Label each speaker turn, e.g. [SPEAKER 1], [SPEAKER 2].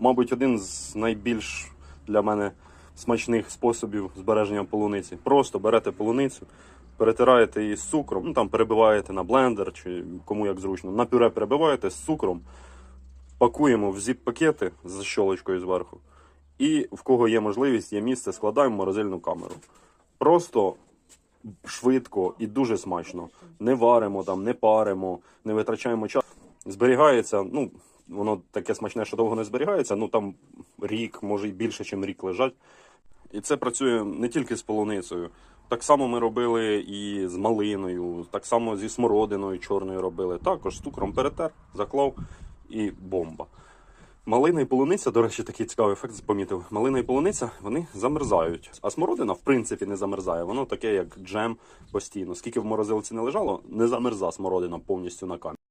[SPEAKER 1] мабуть, один з найбільш для мене смачних способів збереження полуниці. Просто берете полуницю, перетираєте її з цукром, ну там перебиваєте на блендер чи кому як зручно. На пюре перебиваєте з цукром, пакуємо в зіп-пакети з щолочкою зверху. І в кого є можливість, є місце, складаємо морозильну камеру. Просто швидко і дуже смачно. Не варимо там, не паримо, не витрачаємо час. Зберігається, ну, воно таке смачне, що довго не зберігається, ну там рік, може й більше, ніж рік лежать. І це працює не тільки з полуницею. Так само ми робили і з малиною, так само зі смородиною чорною робили. Також з цукром перетер, заклав і бомба. Малина і полуниця, до речі, такий цікавий ефект помітив. Малина і полуниця вони замерзають. А смородина, в принципі, не замерзає. Воно таке, як джем постійно. Скільки в морозилці не лежало, не замерза смородина повністю на камінь.